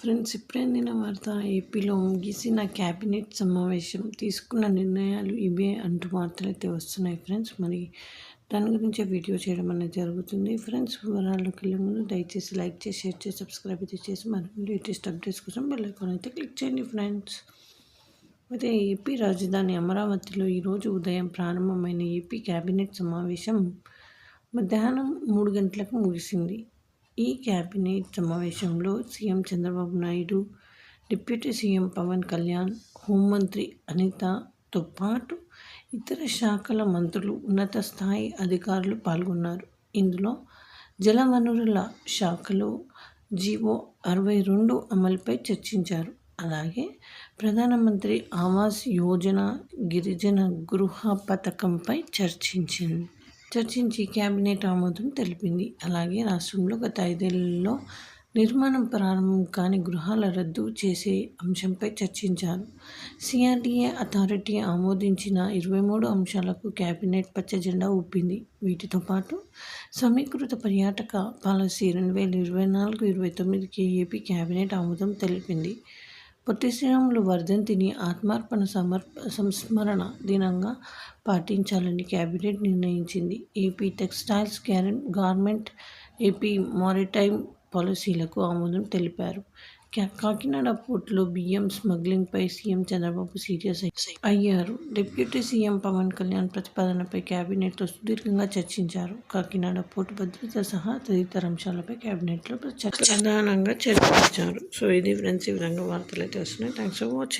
Friends ఇప్పుడే అందిన వార్త ఏపీలో ముగిసిన క్యాబినెట్ సమావేశం తీసుకున్న నిర్ణయాలు ఇవే అంటూ వార్తలు అయితే వస్తున్నాయి ఫ్రెండ్స్. మరి దాని గురించి వీడియో చేయడం అనేది జరుగుతుంది. ఫ్రెండ్స్ వివరాల్లోకి వెళ్ళే ముందు దయచేసి లైక్ చేసి షేర్ చేసి సబ్స్క్రైబ్ అయితే చేసి మరి లేటెస్ట్ అప్డేట్స్ కోసం బెల్ అయితే క్లిక్ చేయండి ఫ్రెండ్స్. అయితే ఏపీ రాజధాని అమరావతిలో ఈరోజు ఉదయం ప్రారంభమైన ఏపీ క్యాబినెట్ సమావేశం మధ్యాహ్నం మూడు గంటలకు ముగిసింది. ఈ కేబినెట్ సమావేశంలో CM Chandrababu Naidu deputy CM Pawan Kalyan హోంమంత్రి అనితతో పాటు ఇతర శాఖల మంత్రులు ఉన్నత స్థాయి అధికారులు పాల్గొన్నారు. ఇందులో జలవనరుల శాఖలో జీవో అరవై రెండు అమలుపై చర్చించారు. అలాగే ప్రధానమంత్రి ఆవాస్ యోజన గిరిజన గృహ పథకంపై చర్చించింది. చర్చించి కేబినెట్ ఆమోదం తెలిపింది. అలాగే రాష్ట్రంలో గత ఐదేళ్ళలో నిర్మాణం ప్రారంభం కాని గృహాల రద్దు చేసే అంశంపై చర్చించారు. సిఆర్డీఏ అథారిటీ ఆమోదించిన ఇరవై మూడు అంశాలకు కేబినెట్ పచ్చ జెండా ఊపింది. వీటితో పాటు సమీకృత పర్యాటక పాలసీ రెండు వేల ఇరవై నాలుగు ఇరవై తొమ్మిదికి ఏపీ కేబినెట్ ఆమోదం తెలిపింది. పొట్టిశ్రీరాములు వర్ధంతిని ఆత్మార్పణ సమర్ప సంస్మరణ దినంగా పాటించాలని కేబినెట్ నిర్ణయించింది. AP textiles garment AP maritime పాలసీలకు ఆమోదం తెలిపారు. కాకినాడ పోర్టులో బియ్యం స్మగ్లింగ్పై సీఎం చంద్రబాబు సీరియస్ అయ్యారు. డిప్యూటీ సీఎం పవన్ కళ్యాణ్ ప్రతిపాదనపై కేబినెట్లో సుదీర్ఘంగా చర్చించారు. కాకినాడ పోర్టు భద్రత సహా తదితర అంశాలపై కేబినెట్లో ప్రధానంగా చర్చించారు. సో ఇది ఫ్రెండ్స్ ఈ విధంగా వార్తలు అయితే వస్తున్నాయి. Thanks for watching.